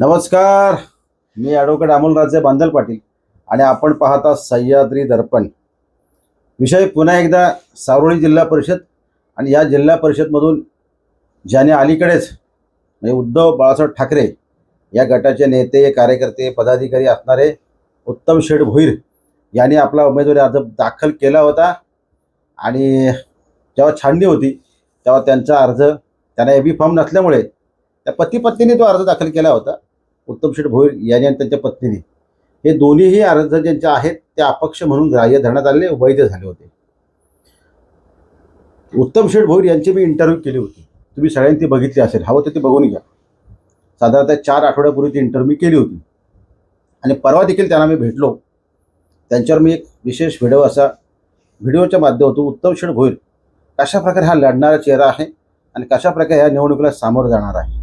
नमस्कार. मी ॲडव्होकेट अमोलराजे बांदल पाटील आणि आपण पाहता सह्याद्री दर्पण. विषय पुन्हा एकदा सारोळी जिल्हा परिषद आणि या जिल्हा परिषदमधून ज्याने अलीकडेच म्हणजे उद्धव बाळासाहेब ठाकरे या गटाचे नेते कार्यकर्ते पदाधिकारी असणारे उत्तम शेठ भोईर यांनी आपला उमेदवारी अर्ज दाखल केला होता आणि जेव्हा छाननी होती तेव्हा त्यांचा अर्ज त्यांना एबी फॉर्म नसल्यामुळे त्या पती पत्नीने तो अर्ज दाखल केला होता. उत्तम शेठ भोईर यांनी आणि त्यांच्या पत्नीने. हे दोन्हीही अर्ज ज्यांचे आहेत ते अपक्ष म्हणून ग्राह्य धरण्यात आले वैध झाले होते. उत्तम शेठ भोईर यांची मी इंटरव्ह्यू केली होती. तुम्ही सगळ्यांनी ती बघितली असेल. हवं तर ती बघून घ्या. साधारणतः चार आठवड्यापूर्वी ती इंटरव्ह्यू केली होती. आणि परवा देखील त्यांना मी भेटलो. त्यांच्यावर मी एक विशेष व्हिडिओ असा व्हिडिओच्या माध्यमातून उत्तमशेठ भोईर कशा प्रकारे हा लढणारा चेहरा आहे आणि कशा प्रकारे ह्या निवडणुकीला सामोरं जाणार आहे.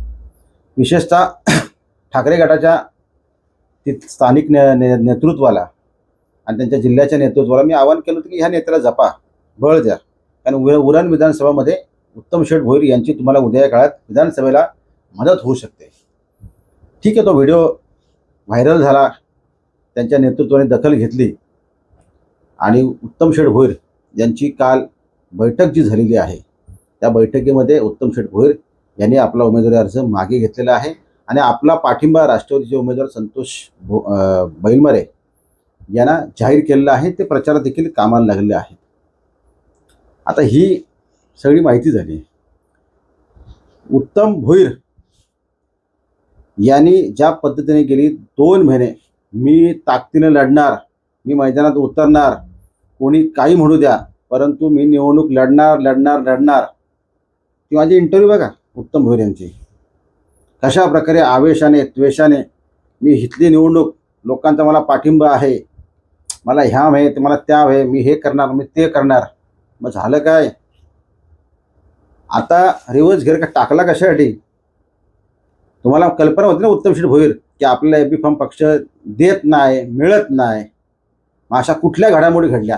विशेषतः ठाकरे गटाच्या ति स्थानिक ने, ने नेतृत्वाला आणि त्यांच्या जिल्ह्याच्या नेतृत्वाला मी आवाहन केलं होतं की ह्या नेत्याला जपा बळ द्या. कारण उ उरण विधानसभामध्ये उत्तम शेठ भोईर यांची तुम्हाला उद्या काळात विधानसभेला मदत होऊ शकते. ठीक आहे तो व्हिडिओ व्हायरल झाला त्यांच्या नेतृत्वाने दखल घेतली आणि उत्तम शेठ भोईर यांची काल बैठक जी झालेली आहे त्या बैठकीमध्ये उत्तम शेठ भोईर यांनी आपला उमेदवारी अर्ज मागे घेतलेला आहे. आणि आपला पाठिंबा राष्ट्रवादीचे उमेदवार संतोष भो बैलमरे यांना जाहीर केलेला आहे ते प्रचारात देखील कामाला लागलेले आहेत. आता ही सगळी माहिती झाली. उत्तम भोईर यांनी ज्या पद्धतीने गेली दोन महिने मी ताकदीने लढणार मी मैदानात उतरणार कोणी काही म्हणू द्या परंतु मी निवडणूक लढणार लढणार लढणार. ती माझी इंटरव्ह्यू बघा उत्तम भोईर यांची. कशा प्रकारे आवेशाने त्वेषाने मी हिथली निवडणूक लोकांचा मला पाठिंबा आहे मला ह्या आहे ते मला त्या आहे मी हे करणार मी ते करणार. मग झालं काय? आता रिव्हर्स घेर का टाकला कशासाठी? तुम्हाला कल्पना होती ना उत्तम भोईर की आपल्याला एबी फॉर्म पक्ष देत नाही मिळत नाही. मग अशा कुठल्या घडामोडी घडल्या?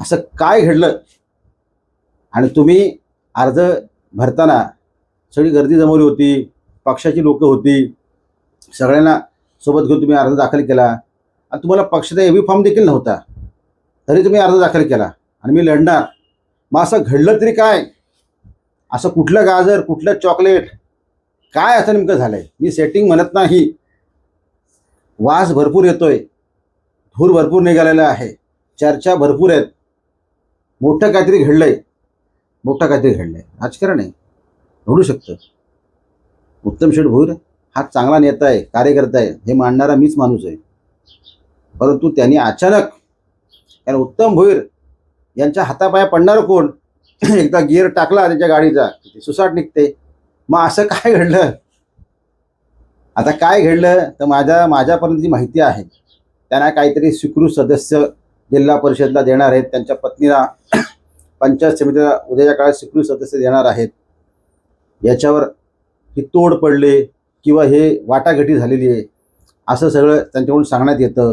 असं काय घडलं? आणि तुम्ही अर्ज भरताना सगळी गर्दी जमवली होती. पक्षाची लोकं होती. सगळ्यांना सोबत घेऊन तुम्ही अर्ज दाखल केला. आणि तुम्हाला पक्षाचा एबी फॉर्म देखील नव्हता. तरी तुम्ही अर्ज दाखल केला. आणि मी लढणार. मग असं घडलं तरी काय? असं कुठलं गाजर कुठलं चॉकलेट काय असं नेमकं झालं आहे मी सेटिंग म्हणत नाही. वास भरपूर येतोय. धूर भरपूर निघालेला आहे. चर्चा भरपूर आहेत. मोठं काहीतरी घडलंय. मोठं काहीतरी घडलंय. राजकारण आहे. घडू शकतं. उत्तम शेठ भोईर हा चांगला नेता आहे कार्यकर्ता आहे हे मांडणारा मीच माणूस आहे. परंतु त्यांनी अचानक कारण उत्तम भोईर यांच्या हातापाया पडणार कोण? एकदा गिअर टाकला त्यांच्या गाडीचा सुसाट निघते. मग असं काय घडलं? आता काय घडलं? तर माझ्या माझ्यापर्यंत जी माहिती आहे त्यांना काहीतरी स्वीकृत सदस्य जिल्हा परिषदला देणार आहेत त्यांच्या पत्नीला पंचायत समितीला उद्याच्या काळात स्वीकृत सदस्य देणार आहेत. याच्यावर की तोड पडले किंवा हे वाटाघाटी झालेली आहे असं सगळं त्यांच्याकडून सांगण्यात येतं.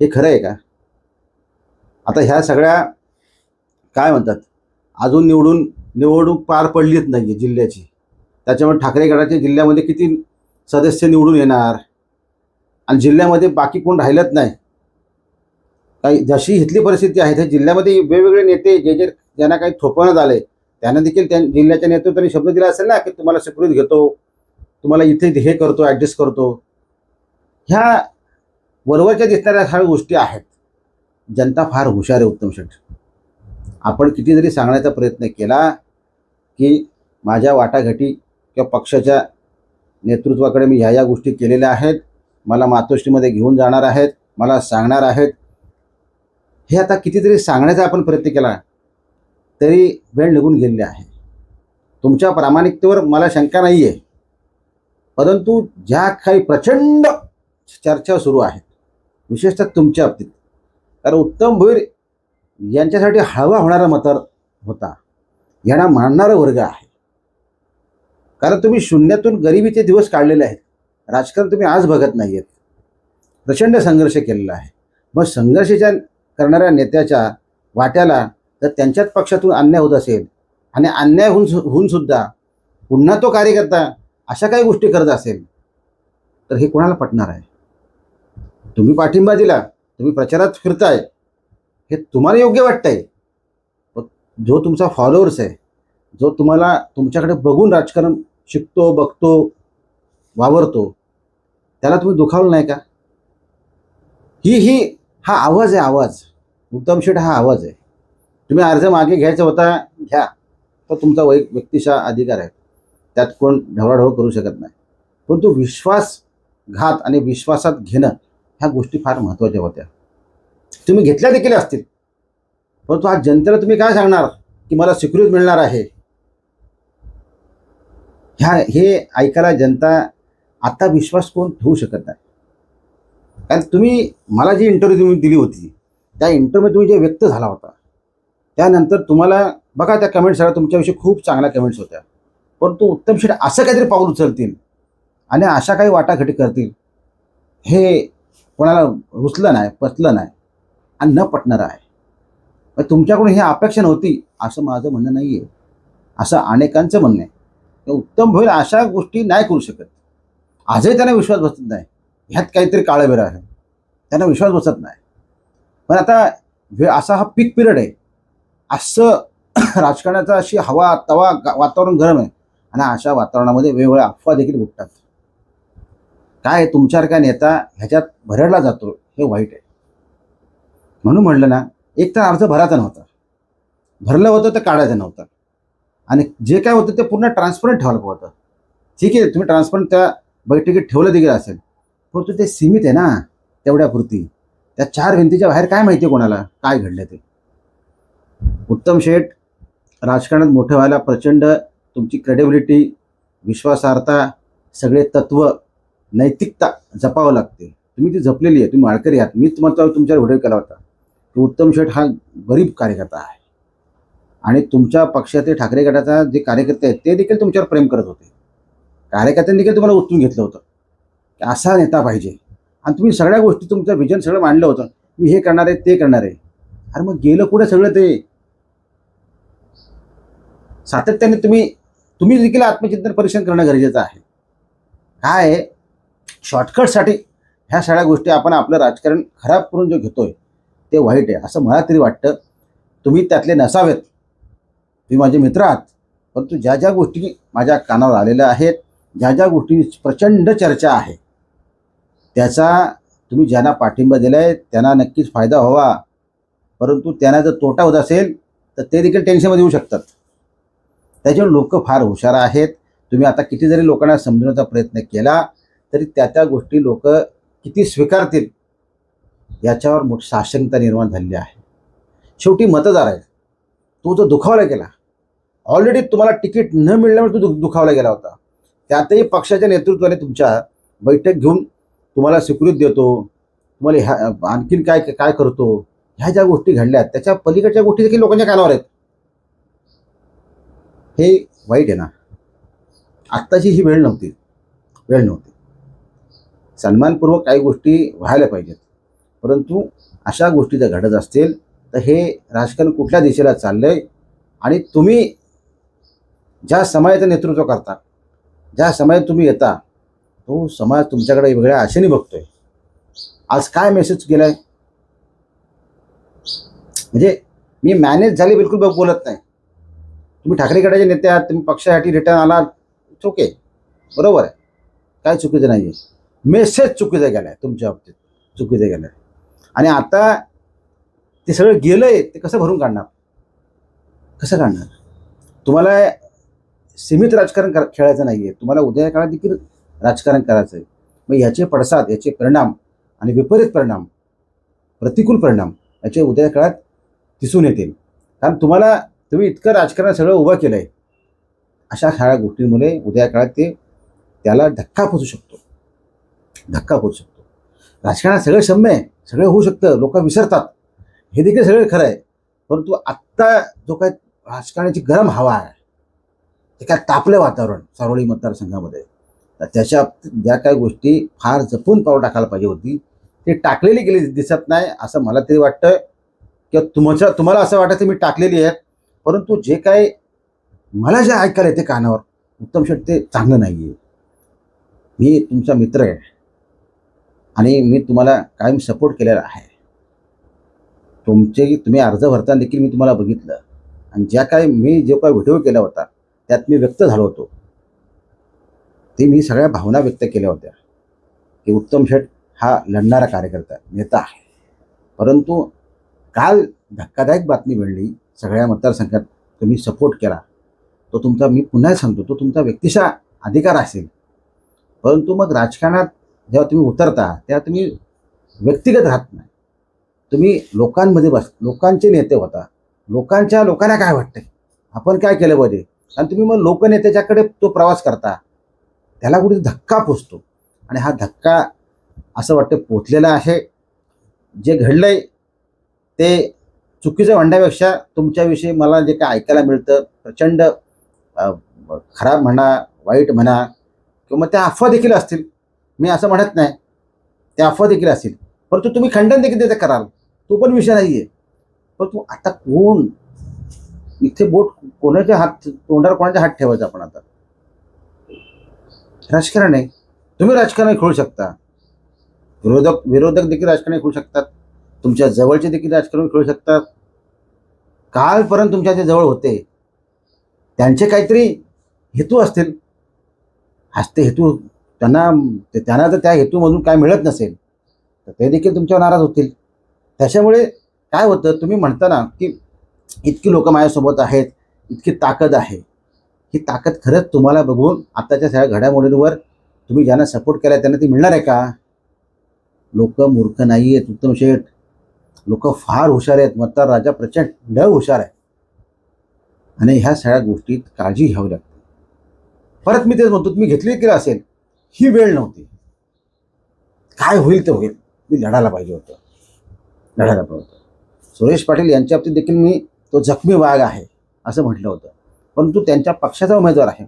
हे खरं आहे का? आता ह्या सगळ्या काय म्हणतात? अजून निवडून निवडणूक पार पडलीच नाही आहे जिल्ह्याची. त्याच्यामुळे ठाकरे गटाच्या जिल्ह्यामध्ये किती सदस्य निवडून येणार? आणि जिल्ह्यामध्ये बाकी कोण राहिलंच नाही? काही जशी इथली परिस्थिती आहे त्या जिल्ह्यामध्ये वेगवेगळे नेते जे जे ज्यांना काही थोपवण्यात आले त्यांना देखील त्या जिल्ह्याच्या नेतृत्वाने शब्द दिला असेल ना की तुम्हाला स्वीकृत घेतो तुम्हाला इथे हे करतो ॲडजस्ट करतो. ह्या वरवरच्या दिसणाऱ्या ह्या गोष्टी आहेत. जनता फार हुशार आहे उत्तम शेठ. आपण किती जरी सांगण्याचा प्रयत्न केला की माझ्या वाटाघाटी किंवा पक्षाच्या नेतृत्वाकडे मी ह्या या गोष्टी केलेल्या आहेत. मला मातोश्रीमध्ये घेऊन जाणार आहेत मला सांगणार आहेत. हे आता कितीतरी सांगण्याचा आपण प्रयत्न केला. तरी वेळ निघून गेलेली आहे. तुमच्या प्रामाणिकतेवर मला शंका नाही आहे परंतु ज्या काही प्रचंड चर्चा सुरू आहेत विशेषतः तुमच्या बाबतीत कारण उत्तम भोईर यांच्यासाठी हळवा होणारा मतर होता. यांना मानणारा वर्ग आहे. कारण तुम्ही शून्यातून गरिबीचे दिवस काढलेले आहेत. राजकारण तुम्ही आज बघत नाही आहेत प्रचंड संघर्ष केलेला आहे. मग संघर्षाच्या करणाऱ्या नेत्याच्या वाट्याला जर त्यांच्याच पक्षातून अन्याय होत असेल आणि अन्याय होऊन होऊन सुद्धा पुन्हा तो कार्यकर्ता अशा काही गोष्टी करत असेल तर हे कोणाला पटणार आहे? तुम्ही पाठिंबा दिला तुम्ही प्रचारात फिरताय हे तुम्हाला योग्य वाटतंय. जो तुमचा फॉलोअर्स आहे जो तुम्हाला तुमच्याकडे बघून राजकारण शिकतो बघतो वावरतो त्याला तुम्ही दुखावलं नाही का? ही ही हा आवाज आहे आवाज. उत्तम शेठ हा आवाज आहे. तुम्ही अर्ज मागे घ्यायचा होता घ्या. तो तुमचा वै व्यक्तिशा अधिकार आहे. त्यात कोण ढवळाढवळ करू शकत नाही. परंतु विश्वासघात आणि विश्वासात घेणं ह्या गोष्टी फार महत्त्वाच्या होत्या. तुम्ही घेतल्या देखील असतील. परंतु आज जनतेला तुम्ही काय सांगणार? की मला सिक्युरिटी मिळणार आहे. ह्या हे ऐकायला जनता आता विश्वास कोण ठेवू शकत नाही. कारण तुम्ही मला जी इंटरव्ह्यू तुम्ही दिली होती त्या इंटरव्ह्यू तुम्ही जे व्यक्त झाला होता त्यानंतर तुम्हाला बघा त्या कमेंट्स सगळ्या तुमच्याविषयी खूप चांगल्या कमेंट्स होत्या. परंतु उत्तम शेठ असं काहीतरी पाऊल उचलतील आणि अशा काही वाटाघाटी करतील हे कोणाला रुचलं नाही पचलं नाही आणि न पटणारं आहे. मग तुमच्याकडून ही अपेक्षा नव्हती असं माझं म्हणणं नाही आहे असं अनेकांचं म्हणणं आहे. उत्तम होईल अशा गोष्टी नाही करू शकत. आजही त्यांना विश्वास बसत नाही. ह्यात काहीतरी काळं आहे. त्यांना विश्वास बसत नाही. पण आता वेळ असा हा पीक पिरियड आहे. असं राजकारणाचा अशी हवा तवा वातावरण गरम आहे. आणि अशा वातावरणामध्ये वेगवेगळ्या अफवा देखील उठतात. काय तुमच्यासारखा नेता ह्याच्यात भरडला जातो हे वाईट आहे. म्हणून म्हणलं ना एक तर अर्ज भरायचा नव्हता. भरलं होतं तर काढायचं नव्हतं. आणि जे काय होतं ते पूर्ण ट्रान्सपरंट ठेवायला होतं. ठीक आहे तुम्ही ट्रान्सपरंट त्या बैठकीत ठेवलं देखील असेल. परंतु ते सीमित आहे ना तेवढ्यापुरती. त्या चार भिंतीच्या बाहेर काय माहिती आहे कोणाला? काय घडलं ते? उत्तम शेठ राजकारणात मोठं व्हायला प्रचंड तुमची क्रेडिबिलिटी विश्वासार्हता सगळे तत्व नैतिकता जपावं लागते. तुम्ही ती जपलेली आहे तुम्ही वाळकरी आहात. मीच तुम्हाला तुमच्यावर व्हिडिओ केला होता. की उत्तम शेठ हा गरीब कार्यकर्ता आहे. आणि तुमच्या पक्षातील ठाकरे गटाचा जे कार्यकर्ते आहेत ते देखील तुमच्यावर प्रेम करत होते. कार्यकर्त्यांनी देखील तुम्हाला उचलून घेतलं होतं. की असा नेता पाहिजे. आणि तुम्ही सगळ्या गोष्टी तुमचं विजन सगळं मांडलं होतं. मी हे करणार आहे ते करणार आहे. अरे मग गेलं कुठे सगळं ते? सातत्याने तुम्ही तुम्ही देखील आत्मचिंतन परीक्षण करणं गरजेचं आहे. काय आहे? शॉर्टकटसाठी ह्या सगळ्या गोष्टी आपण आपलं राजकारण खराब करून जो घेतोय ते वाईट आहे. असं मला तरी वाटतं. तुम्ही त्यातले नसावेत. तुम्ही माझे मित्र आहात. परंतु ज्या ज्या गोष्टी माझ्या कानावर आलेल्या आहेत ज्या ज्या गोष्टी प्रचंड चर्चा आहे त्याचा तुम्ही ज्यांना पाठिंबा दिला आहे त्यांना नक्कीच फायदा व्हावा. परंतु त्यांना जर तोटा होत असेल तर ते देखील टेन्शनमध्ये येऊ शकतात. त्याच्यावर लोक फार हुशार आहेत. तुम्ही आता किती जरी लोकांना समजवण्याचा प्रयत्न केला तरी त्या त्या गोष्टी लोक किती स्वीकारतील याच्यावर मोठी साशंकता निर्माण झालेली आहे. शेवटी मतदार आहे तो जो दुखावला गेला ऑलरेडी तुम्हाला तिकीट न मिळल्यामुळे तो दु दुखावला गेला होता. त्यातही पक्षाच्या नेतृत्वाने तुमच्या बैठक घेऊन तुम्हाला स्वीकृत देतो तुम्हाला ह्या आणखीन काय काय करतो ह्या ज्या गोष्टी घडल्या त्याच्या पलीकडच्या गोष्टी देखील लोकांच्या कानावर आहेत. हे वाईट आहे ना. आत्ताची ही वेळ नव्हती. वेळ नव्हती. सन्मानपूर्वक काही गोष्टी व्हायला पाहिजेत. परंतु अशा गोष्टी जर घडत असतील तर हे राजकारण कुठल्या दिशेला चाललंय आणि तुम्ही ज्या समाजाचं नेतृत्व करता ज्या समाजात तुम्ही येता तो समाज तुमच्याकडे वेगळ्या आशेने बघतोय. आज काय मेसेज केला आहे म्हणजे मी मॅनेज झाले बिलकुल बोलत नाही. तुम्ही ठाकरे गटाचे नेते आहात तुम्ही पक्षासाठी रिटर्न आला ओके बरोबर आहे. काय चुकीचं नाही आहे मेसेज चुकीचा गेला आहे तुमच्या बाबतीत. चुकीचं गेला आहे आणि आता ते सगळं गेलं आहे ते कसं भरून काढणार? कसं काढणार? तुम्हाला सीमित राजकारण कर खेळायचं नाही आहे तुम्हाला उद्या काळात देखील राजकारण करायचं आहे. मग याचे पडसाद याचे परिणाम आणि विपरीत परिणाम प्रतिकूल परिणाम याचे उद्या काळात दिसून येतील. कारण तुम्हाला तुम्ही इतकं राजकारण सगळं उभं केलं आहे अशा सगळ्या गोष्टींमुळे उद्या काळात ते त्याला धक्का पोचू शकतो. धक्का पोचू शकतो. राजकारणात सगळं शम्य आहे सगळं होऊ शकतं लोक विसरतात. हे देखील सगळं खरं आहे. परंतु आत्ता जो काय राजकारणाची गरम हवा आहे ते काय तापलं वातावरण सारोळी मतदारसंघामध्ये तर त्याच्या ज्या काही गोष्टी फार जपून पाऊल टाकायला पाहिजे होती ते टाकलेली गेली दिसत नाही असं मला तरी वाटतं. किंवा तुमच्या तुम्हाला असं वाटतं मी टाकलेली आहेत. परंतु जे काय मला जे ऐकायला येते कानावर उत्तम शेट ते चांगलं नाही आहे मी तुमचा मित्र आहे आणि मी तुम्हाला कायम सपोर्ट केलेला आहे. तुमचे तुम्ही अर्ज भरताना देखील मी तुम्हाला बघितलं. आणि ज्या काय मी जो काय व्हिडिओ केला होता त्यात मी व्यक्त झालो होतो. ते मी सगळ्या भावना व्यक्त केल्या होत्या. की उत्तम शेठ हा लढणारा कार्यकर्ता नेता आहे. परंतु काल धक्कादायक बातमी मिळली सगळ्या मतदारसंघात तुम्ही सपोर्ट केला तो तुमचा मी पुन्हा सांगतो तो तुमचा व्यक्तिशा अधिकार असेल. परंतु मग राजकारणात जेव्हा तुम्ही उतरता तेव्हा तुम्ही व्यक्तिगत राहत नाही. तुम्ही लोकांमध्ये बस लोकांचे नेते होता. लोकांच्या लोकांना काय वाटतंय? आपण काय केलं पाहिजे? आणि तुम्ही मग लोकनेत्याच्याकडे तो प्रवास करता. त्याला कुठे धक्का पोचतो. आणि हा धक्का असं वाटतं पोचलेला आहे. जे घडलंय ते चुकीचं म्हणण्यापेक्षा तुमच्याविषयी मला जे काय ऐकायला मिळतं प्रचंड खराब म्हणा वाईट म्हणा किंवा त्या अफवा देखील असतील. मी असं म्हणत नाही त्या अफवा देखील असतील. परंतु तुम्ही खंडन देखील त्याचं कराल. तो पण विषय नाही आहे परंतु आता कोण? इथे बोट कोणाच्या हात तोंडावर कोणाच्या हात ठेवायचा आपण आता? राजकारण आहे. तुम्ही राजकारण खेळू शकता. विरोधक विरोधक देखील राजकारण खेळू शकतात. तुमच्या जवळचे देखील राजकारण खेळू शकतात. कालपर्यंत तुमच्या जे जवळ होते त्यांचे काहीतरी हेतू असतील. हस्ते हेतू त्यांना ते- त्यांना जर त्या हेतूमधून काय मिळत नसेल तर ते देखील तुमच्यावर नाराज होतील. त्याच्यामुळे काय होतं तुम्ही म्हणताना की इतकी लोक माझ्यासोबत आहेत इतकी ताकद आहे. ही ताकद खरंच तुम्हाला बघून आताच्या सगळ्या घडामोडींवर तुम्ही ज्यांना सपोर्ट केला त्यांना ती मिळणार आहे का? लोक मूर्ख नाही आहेत उत्तम शेठ. लोक फार हुशार आहेत. मतदार राजा प्रचंड हुशार आहे. आणि ह्या सगळ्या गोष्टीत काळजी घ्यावी लागते. परत मी तेच म्हणतो तुम्ही घेतली की असेल ही वेळ नव्हती. काय होईल ते होईल. मी लढायला पाहिजे होतं. लढायला पाहिजे होतं. सुरेश पाटील यांच्या बाबतीत देखील मी तो जखमी वाघ आहे असं म्हटलं होतं. परंतु त्यांच्या पक्षाचा उमेदवार आहे.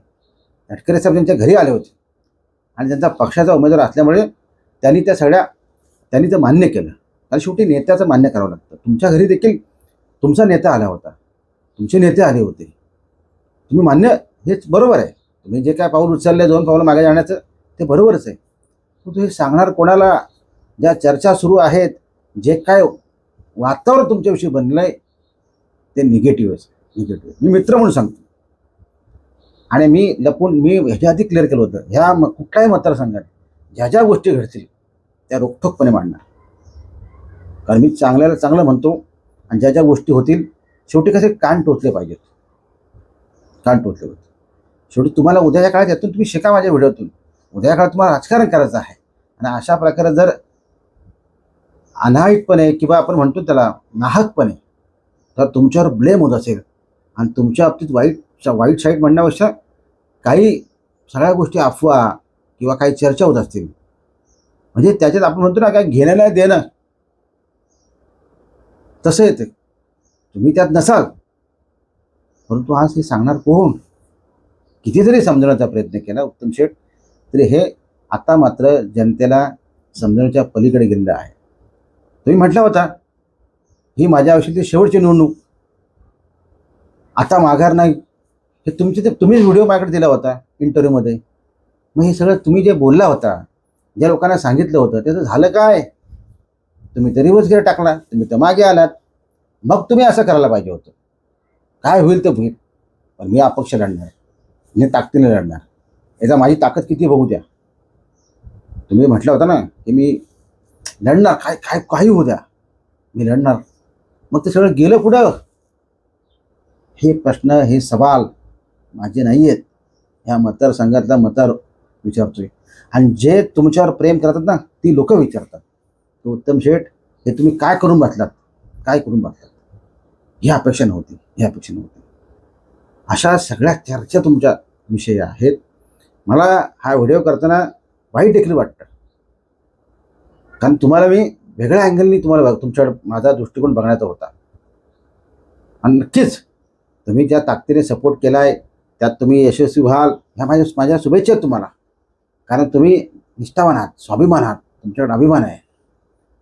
तटकरे साहेब त्यांच्या घरी आले होते. आणि त्यांचा पक्षाचा उमेदवार असल्यामुळे त्यांनी त्या सगळ्या त्यांनी ते मान्य केलं. कारण शेवटी नेत्याचं मान्य करावं लागतं. तुमच्या घरी देखील तुमचा नेता आला होता. तुमचे नेते आले होते. तुम्ही मान्य हेच बरोबर आहे. तुम्ही जे काय पाऊल उचलले दोन पावलं मागे जाण्याचं ते बरोबरच आहे. परंतु हे सांगणार कोणाला? ज्या चर्चा सुरू आहेत जे काय वातावरण तुमच्याविषयी बनलं आहे ते निगेटिव्हच निगेटिव्ह मी मित्र म्हणून सांगतो. आणि मी लपून मी ह्याच्या आधी क्लिअर केलं होतं. ह्या म- कुठल्याही मतदारसंघात ज्या ज्या गोष्टी घडतील त्या रोखठोकपणे मांडणार. कारण मी चांगल्याला चांगलं म्हणतो आणि ज्या ज्या गोष्टी होतील शेवटी कसे कान टोचले पाहिजेत. कान टोचले पाहिजेत. शेवटी तुम्हाला उद्याच्या काळात यातून तुम्ही शिका माझ्या व्हिडिओतून. उद्या काळात तुम्हाला राजकारण करायचं आहे. आणि अशा प्रकारे जर अनाहितपणे किंवा आपण म्हणतो त्याला नाहकपणे तर तुमच्यावर ब्लेम होत असेल. आणि तुमच्या बाबतीत वाईट वाईट साईड म्हणण्यापेक्षा काही सगळ्या गोष्टी अफवा किंवा काही चर्चा होत असतील. म्हणजे त्याच्यात आपण म्हणतो ना काय घेणं नाही देणं. तसं येते. तुम्ही त्यात नसाल. परंतु आज हे सांगणार कोण? कितीतरी समजवण्याचा प्रयत्न केला उत्तम शेठ. तरी हे आता मात्र जनतेला समजवण्याच्या पलीकडे गेलेलं आहे. तुम्ही म्हटला होता ही माझ्या आयुष्यातली शेवटची निवडणूक. आता माघार नाही. हे तुमचे ते तुम्हीच व्हिडिओ माझ्याकडे दिला होता इंटरव्ह्यूमध्ये मग हे सगळं तुम्ही जे बोलला होता ज्या लोकांना सांगितलं होतं त्याचं झालं काय? तुम्ही तरी वचगेर टाकला तुम्ही तर मागे आलात. मग तुम्ही असं करायला पाहिजे होतं. काय होईल ते होईल पण मी अपक्ष लढणार मी ताकदीने लढणार. याचा माझी ताकद किती बघू द्या. तुम्ही म्हटलं होतं ना की मी लढणार काय काय काही होऊ द्या. मी लढणार. मग ते सगळं गेलं कुठं? हे प्रश्न हे सवाल माझे नाही आहेत ह्या मतदारसंघातला मतदार विचारतोय. आणि जे तुमच्यावर प्रेम करतात ना ती लोक विचारतात. की उत्तम शेठ हे तुम्ही काय करून बसलात? काय करून बसलात? ही अपेक्षा नव्हती ही अपेक्षा नव्हती. अशा सगळ्या चर्चा तुमच्या विषयी आहेत. मला हा व्हिडिओ करताना वाईट देखील वाटतं. कारण तुम्हाला मी वेगळ्या अँगलनी तुम्हाला बघ तुमच्याकडे माझा दृष्टिकोन बघण्याचा होता. आणि नक्कीच तुम्ही ज्या ताकदीने सपोर्ट केला आहे त्यात तुम्ही यशस्वी व्हाल ह्या माझ्या माझ्या शुभेच्छा तुम्हाला. कारण तुम्ही निष्ठावान आहात स्वाभिमान आहात तुमच्याकडे अभिमान आहे.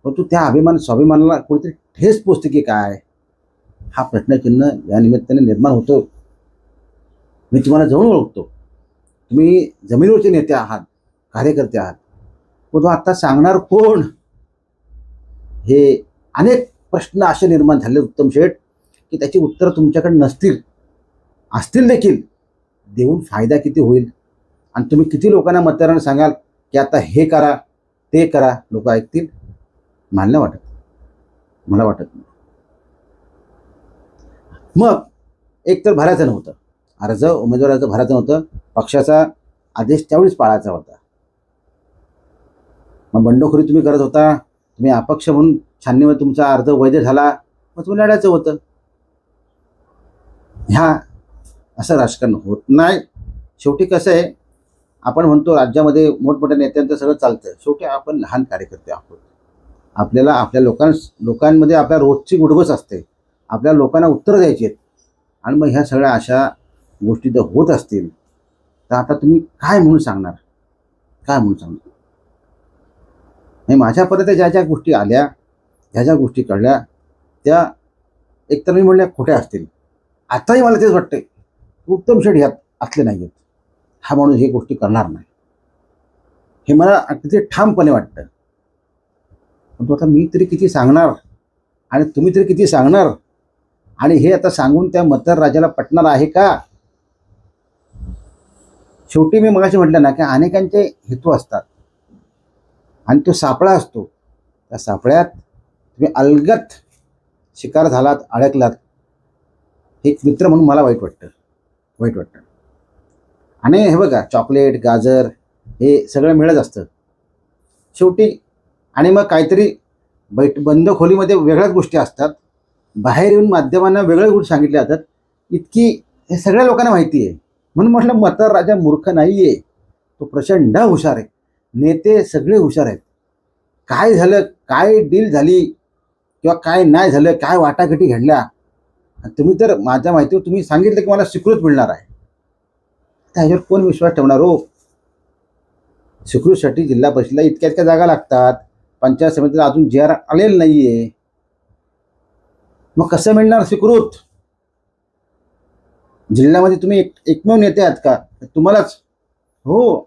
परंतु त्या अभिमान स्वाभिमानाला कुठेतरी ठेस पोचते की काय? हा प्रश्नचिन्ह या निमित्ताने निर्माण होतो. मी तुम्हाला जवळ ओळखतो. तुम्ही जमिनीवरचे नेते आहात कार्यकर्ते आहात. पण तो आता सांगणार कोण? हे अनेक प्रश्न असे निर्माण झाले उत्तम शेठ की त्याची उत्तरं तुमच्याकडे नसतील. असतील देखील. देऊन फायदा किती होईल? आणि तुम्ही किती लोकांना मतदारांना सांगाल की आता हे करा ते करा लोक ऐकतील? मला नाही वाटत. मला वाटत नाही. मग एक तर भरायचं नव्हतं. अर्ज उमेदवाराचं भरायचं नव्हतं. पक्षाचा आदेश त्यावेळीच पाळायचा होता. मग बंडखोरी तुम्ही करत होता. तुम्ही अपक्ष म्हणून छाननीमध्ये तुमचा अर्ज वैध झाला. मग तुम्ही लढायचं होतं. ह्या असं राजकारण होत नाही. शेवटी कसं आहे? आपण म्हणतो राज्यामध्ये मोठमोठ्या नेत्यांचं सगळं चालतं शेवटी आपण लहान कार्यकर्ते आहोत. आपल्याला आपल्या लोकां लोकांमध्ये आपल्या रोजची गुडबस असते. आपल्या लोकांना उत्तरं द्यायची आहेत. आणि मग ह्या सगळ्या अशा गोष्टी जर होत असतील तर आता तुम्ही काय म्हणून सांगणार? काय म्हणून सांगणार? नाही माझ्यापर्यंत ज्या ज्या गोष्टी आल्या ज्या ज्या गोष्टी कळल्या त्या एकतर मी म्हणल्या खोट्या असतील. आताही मला तेच वाटते उत्तम शेठ ह्यात असले नाही आहेत. हा माणूस हे गोष्टी करणार नाही. हे मला अगदी ठामपणे वाटतं. पण तो आता मी तरी किती सांगणार? आणि तुम्ही तरी किती सांगणार? आणि हे आता सांगून त्या मतदार राजाला पटणार आहे का? शेवटी मी मगाशी म्हटलं ना की अनेकांचे हेतू असतात. आणि तो सापळा असतो. त्या सापळ्यात तुम्ही अलगत शिकार झालात अडकलात. एक मित्र म्हणून मला वाईट वाटतं. वाईट वाटतं. आणि हे बघा चॉकलेट गाजर हे सगळं मिळत असतं. शेवटी आणि मग काहीतरी बैठ बंद खोलीमध्ये वेगळ्याच गोष्टी असतात. बाहेर येऊन माध्यमांना वेगळ्या गोष्टी सांगितल्या जातात. इतकी हे सगळ्या लोकांना माहिती आहे. म्हणून म्हटलं मतदार राजा मूर्ख नाही आहे तो प्रचंड हुशार आहे. नेते सगळे हुशार आहेत. काय झालं काय डील झाली किंवा काय नाही झालं काय वाटाघाटी घडल्या? तुम्ही तर माझ्या माहितीवर तुम्ही सांगितलं की मला स्वीकृत मिळणार आहे. त्याच्यावर ह्याच्यावर कोण विश्वास ठेवणार हो? स्वीकृतीसाठी जिल्हा परिषदला इतक्या इतक्या जागा लागतात. पंचायत समितीला अजून जी आर आलेलं नाही आहे मग कसं मिळणार स्वीकृत जिल्ह्यामध्ये तुम्ही एक एकमेव नेते आहात का? तुम्हालाच. हो.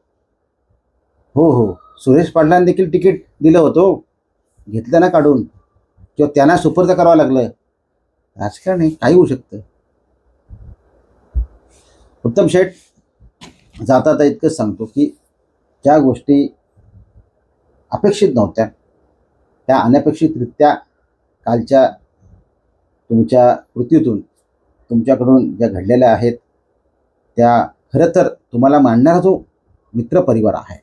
हो हो. सुरेश पाटलांनी देखील तिकीट दिलं होतं. घेतलं ना काढून. किंवा त्यांना सुपर्द करावं लागलं. राजकारण आहे काही होऊ शकतं. उत्तम शेठ जाता जाता इतकंच सांगतो की ज्या गोष्टी अपेक्षित नव्हत्या त्या अनपेक्षितरित्या कालच्या तुमच्या कृतीतून तुमच्याकडून ज्या घडलेल्या आहेत त्या खरं तर तुम्हाला मांडणारा जो मित्रपरिवार आहे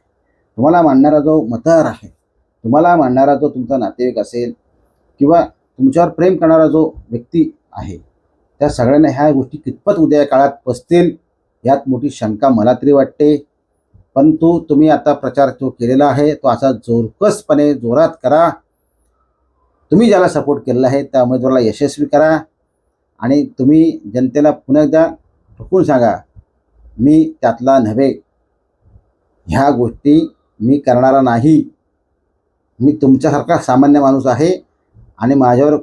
तुम्हाला मांडणारा जो मतदार आहे तुम्हाला मांडणारा जो तुमचा नातेवाईक असेल किंवा तुमच्यावर प्रेम करणारा जो व्यक्ती आहे त्या सगळ्यांना ह्या गोष्टी कितपत उद्या काळात पसतील यात मोठी शंका मला तरी वाटते. परंतु तुम्ही आता प्रचार जो केलेला आहे तो असा जोरकसपणे जोरात करा. तुम्ही ज्याला सपोर्ट केलेला आहे त्या उमेदवाराला यशस्वी करा. आणि तुम्ही जनतेला पुन्हा एकदा ठोकून सांगा मी त्यातला नव्हे. ह्या गोष्टी मी करणारा नाही. मी तुमच्यासारखा सामान्य माणूस आहे आणि माझ्यावर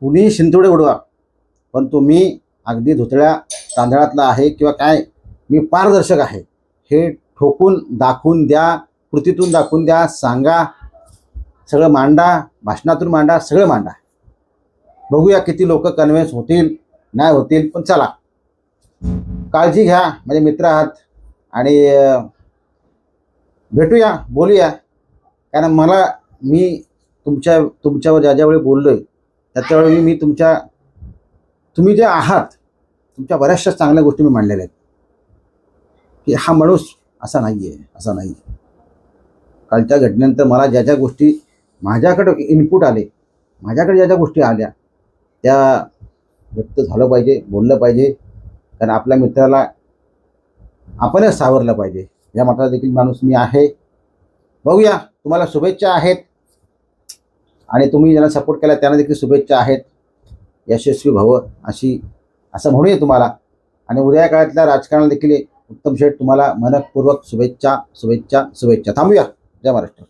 कुणीही शिंतोडे उडवा. पण तुम्ही अगदी धुतळ्या तांदळातला आहे किंवा काय मी पारदर्शक आहे. हे ठोकून दाखवून द्या कृतीतून दाखवून द्या सांगा. सगळं मांडा भाषणातून मांडा सगळं मांडा. बघूया किती लोक कन्व्हिन्स होतील नाही होतील पण चला. काळजी घ्या माझे मित्र आहात. आणि भेटूया बोलूया. कारण मला मी तुमच्या तुमच्यावर ज्या ज्यावेळी बोललो आहे त्याच्यावेळी मी तुमच्या तुम्ही जे आहात तुमच्या बऱ्याचशा चांगल्या गोष्टी मी मांडलेल्या आहेत. की हा माणूस असा नाही आहे असा नाही कालच्या घटनेनंतर मला ज्या ज्या गोष्टी माझ्याकडे इनपुट आले. माझ्याकडे ज्या ज्या गोष्टी आल्या त्या व्यक्त झालं पाहिजे बोललं पाहिजे. कारण आपल्या मित्राला आपणच सावरलं पाहिजे. या मताचा देखील माणूस मी आहे. बघूया तुम्हाला शुभेच्छा आहेत. आणि तुम्ही ज्यांना सपोर्ट केला त्यांना देखील शुभेच्छा आहेत. यशस्वी भव अशी असं म्हणूया तुम्हाला. आणि उद्या काळातल्या राजकारणाला देखील उत्तम शेठ तुम्हाला मनपूर्वक शुभेच्छा शुभेच्छा शुभेच्छा. थांबूया. जय महाराष्ट्र.